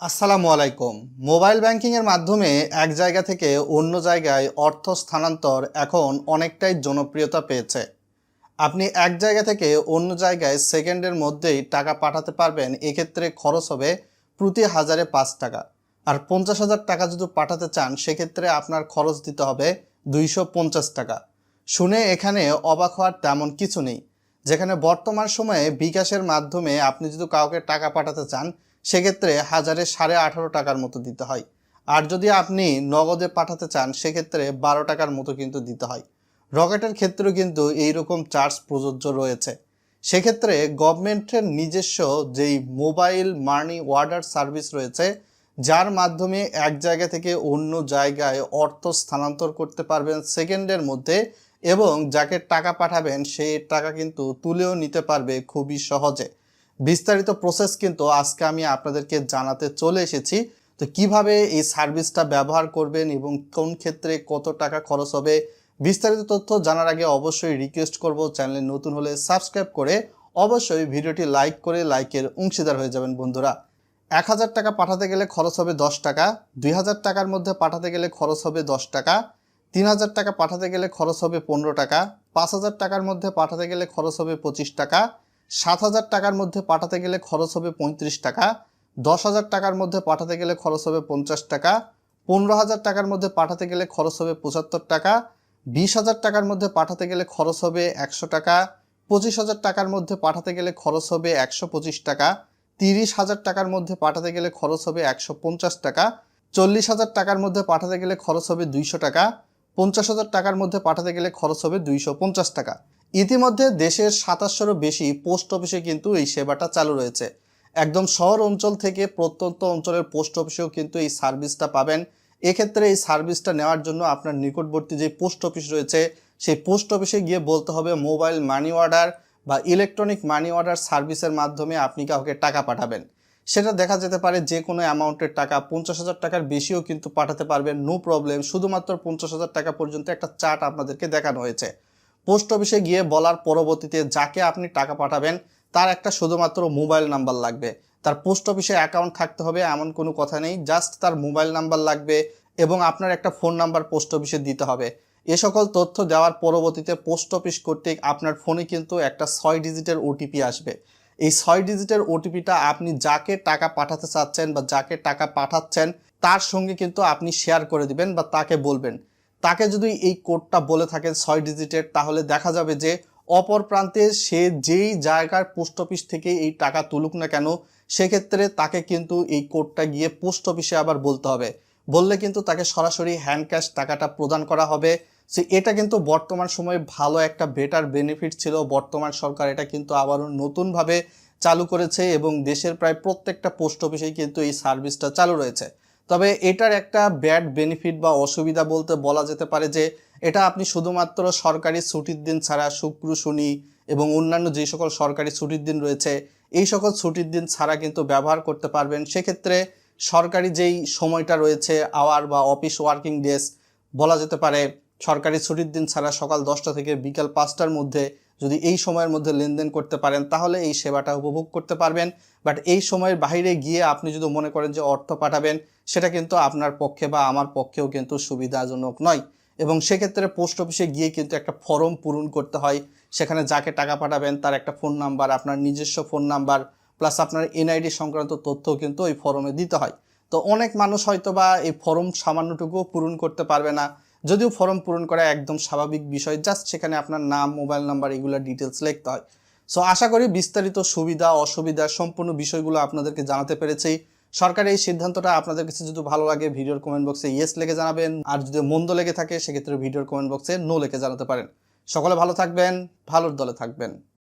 আসসালামু আলাইকুম। মোবাইল ব্যাংকিংয়ের মাধ্যমে এক জায়গা থেকে অন্য জায়গায় অর্থ স্থানান্তর এখন অনেকটাই জনপ্রিয়তা পেয়েছে। আপনি এক জায়গা থেকে অন্য জায়গায় সেকেন্ডের মধ্যেই টাকা পাঠাতে পারবেন, এক্ষেত্রে খরচ হবে প্রতি হাজারে পাঁচ টাকা। আর পঞ্চাশ হাজার টাকা যদি পাঠাতে চান, সেক্ষেত্রে আপনার খরচ দিতে হবে দুইশো পঞ্চাশ টাকা। শুনে এখানে অবাক হওয়ার তেমন কিছু নেই। যেখানে বর্তমান সময়ে বিকাশের মাধ্যমে আপনি যদি কাউকে টাকা পাঠাতে চান সেক্ষেত্রে হাজারে সাড়ে আঠারো টাকার মতো দিতে হয়। আর যদি আপনি নগদে পাঠাতে চান, সেক্ষেত্রে বারো টাকার মতো কিন্তু দিতে হয়। রকেটের ক্ষেত্রেও কিন্তু এই রকম চার্জ প্রযোজ্য রয়েছে। সেক্ষেত্রে গভর্নমেন্টের নিজস্ব যেই মোবাইল মানি ওয়ার্ডার সার্ভিস রয়েছে, যার মাধ্যমে এক জায়গা থেকে অন্য জায়গায় অর্থ স্থানান্তর করতে পারবেন সেকেন্ডের মধ্যে এবং যাকে টাকা পাঠাবেন সেই টাকা কিন্তু তুলেও নিতে পারবে খুবই সহজে। বিস্তারিত প্রসেস কিন্তু আজকে আমি আপনাদেরকে জানাতে চলে এসেছি। তো কীভাবে এই সার্ভিসটা ব্যবহার করবেন এবং কোন ক্ষেত্রে কত টাকা খরচ হবে, বিস্তারিত তথ্য জানার আগে অবশ্যই রিকোয়েস্ট করব। চ্যানেলে নতুন হলে সাবস্ক্রাইব করে অবশ্যই ভিডিওটি লাইক করে লাইকের অংশীদার হয়ে যাবেন বন্ধুরা। এক হাজার টাকা পাঠাতে গেলে খরচ হবে দশ টাকা, দুই হাজার টাকার মধ্যে পাঠাতে গেলে খরচ হবে দশ টাকা, তিন হাজার টাকা পাঠাতে গেলে খরচ হবে পনেরো টাকা, পাঁচ হাজার টাকার মধ্যে পাঠাতে গেলে খরচ হবে পঁচিশ টাকা সাত হাজার টাকার মধ্যে পাঠাতে গেলে খরচ হবে পঁয়ত্রিশ টাকা, দশ হাজার টাকার মধ্যে পাঠাতে গেলে খরচ হবে পঞ্চাশ টাকা, পনেরো হাজার টাকার মধ্যে পাঠাতে গেলে খরচ হবে পঁচাত্তর টাকা, বিশ হাজার টাকার মধ্যে পাঠাতে গেলে খরচ হবে একশো টাকা, পঁচিশ হাজার টাকার মধ্যে পাঠাতে গেলে খরচ হবে একশো পঁচিশ টাকা, তিরিশ হাজার টাকার মধ্যে পাঠাতে গেলে খরচ হবে একশো পঞ্চাশ টাকা, চল্লিশ হাজার টাকার মধ্যে পাঠাতে গেলে খরচ হবে দুইশো টাকা, পঞ্চাশ হাজার টাকার মধ্যে পাঠাতে গেলে খরচ হবে দুইশো পঞ্চাশ টাকা। ইতিমধ্যে দেশের সাতাশশোরও বেশি পোস্ট অফিসে কিন্তু এই সেবাটা চালু রয়েছে। একদম শহর অঞ্চল থেকে প্রত্যন্ত অঞ্চলের পোস্ট অফিসেও কিন্তু এই সার্ভিসটা পাবেন। এক্ষেত্রে এই সার্ভিসটা নেওয়ার জন্য আপনার নিকটবর্তী যে পোস্ট অফিস রয়েছে, সেই পোস্ট অফিসে গিয়ে বলতে হবে মোবাইল মানি অর্ডার বা ইলেকট্রনিক মানি অর্ডার সার্ভিসের মাধ্যমে আপনি কাউকে টাকা পাঠাবেন। সেটা দেখা যেতে পারে যে কোনো অ্যামাউন্টের টাকা, পঞ্চাশ হাজার টাকার বেশিও কিন্তু পাঠাতে পারবেন, নো প্রবলেম। শুধুমাত্র পঞ্চাশ হাজার টাকা পর্যন্ত একটা চার্ট আপনাদেরকে দেখানো হয়েছে। পোস্ট অফিসে গিয়ে বলার পরবর্তীতে যাকে আপনি টাকা পাঠাবেন, তার একটা শুধুমাত্র মোবাইল নাম্বার লাগবে। তার পোস্ট অফিসে অ্যাকাউন্ট থাকতে হবে এমন কোনো কথা নেই, জাস্ট তার মোবাইল নাম্বার লাগবে এবং আপনার একটা ফোন নাম্বার পোস্ট অফিসে দিতে হবে। এ সকল তথ্য দেওয়ার পরবর্তীতে পোস্ট অফিস কর্তৃক আপনার ফোনে কিন্তু একটা ছয় ডিজিটের ওটিপি আসবে। এই ছয় ডিজিটের ওটিপিটা আপনি যাকে টাকা পাঠাতে চাচ্ছেন বা যাকে টাকা পাঠাচ্ছেন, তার সঙ্গে কিন্তু আপনি শেয়ার করে দিবেন বা তাকে বলবেন। তাকে যদি এই কোডটা বলে থাকেন ছয় ডিজিটের, তাহলে দেখা যাবে যে অপর প্রান্তে সে যেই জায়গার পোস্ট অফিস থেকে এই টাকা তুলুক না কেন, সেক্ষেত্রে তাকে কিন্তু এই কোডটা গিয়ে পোস্ট অফিসে আবার বলতে হবে। বললে কিন্তু তাকে সরাসরি হ্যান্ড ক্যাশ টাকাটা প্রদান করা হবে। সে এটা কিন্তু বর্তমান সময়ে ভালো একটা বেটার বেনিফিট ছিল। বর্তমান সরকার এটা কিন্তু আবারও নতুনভাবে চালু করেছে এবং দেশের প্রায় প্রত্যেকটা পোস্ট অফিসেই কিন্তু এই সার্ভিসটা চালু রয়েছে। তবে এটার একটা ব্যাড বেনিফিট বা অসুবিধা বলতে বলা যেতে পারে যে, এটা আপনি শুধুমাত্র সরকারি ছুটির দিন ছাড়া শুক্র, শনি এবং অন্যান্য যে সকল সরকারি ছুটির দিন রয়েছে, এই সকল ছুটির দিন ছাড়া কিন্তু ব্যবহার করতে পারবেন। সেক্ষেত্রে সরকারি যেই সময়টা রয়েছে আওয়ার বা অফিস ওয়ার্কিং ডেস্ক বলা যেতে পারে সরকারি ছুটির দিন ছাড়া সকাল দশটা থেকে বিকাল পাঁচটার মধ্যে যদি এই সময়ের মধ্যে লেনদেন করতে পারেন, তাহলে এই সেবাটা উপভোগ করতে পারবেন। বাট এই সময়ের বাইরে গিয়ে আপনি যদি মনে করেন যে অর্থ পাঠাবেন, সেটা কিন্তু আপনার পক্ষে বা আমার পক্ষেও কিন্তু সুবিধাজনক নয়। এবং সেক্ষেত্রে পোস্ট অফিসে গিয়ে কিন্তু একটা ফর্ম পূরণ করতে হয়। সেখানে যাকে টাকা পাঠাবেন, তার একটা ফোন নাম্বার, আপনার নিজস্ব ফোন নাম্বার, প্লাস আপনার এনআইডি সংক্রান্ত তথ্যও কিন্তু ওই ফর্মে দিতে হয়। তো অনেক মানুষ হয়তো বা এই ফর্ম সামান্যটুকুও পূরণ করতে পারবে না। যদিও ফর্ম পূরণ করা একদম স্বাভাবিক বিষয় জাস্ট সেখানে আপনার নাম, মোবাইল নাম্বার এগুলো ডিটেলস লিখতে হয়। সো আশা করি বিস্তারিত সুবিধা, অসুবিধা সম্পূর্ণ বিষয়গুলো আপনাদেরকে জানাতে পেরেছি। সরকারের এই সিদ্ধান্তটা আপনাদের কাছে যদি ভালো লাগে, ভিডিওর কমেন্ট বক্সে ইয়েস লিখে জানাবেন। আর যদি মন্দ লেগে থাকে, সেক্ষেত্রে ভিডিওর কমেন্ট বক্সে নো লিখে জানাতে পারেন। সকলে ভালো থাকবেন, ভালোর দলে থাকবেন।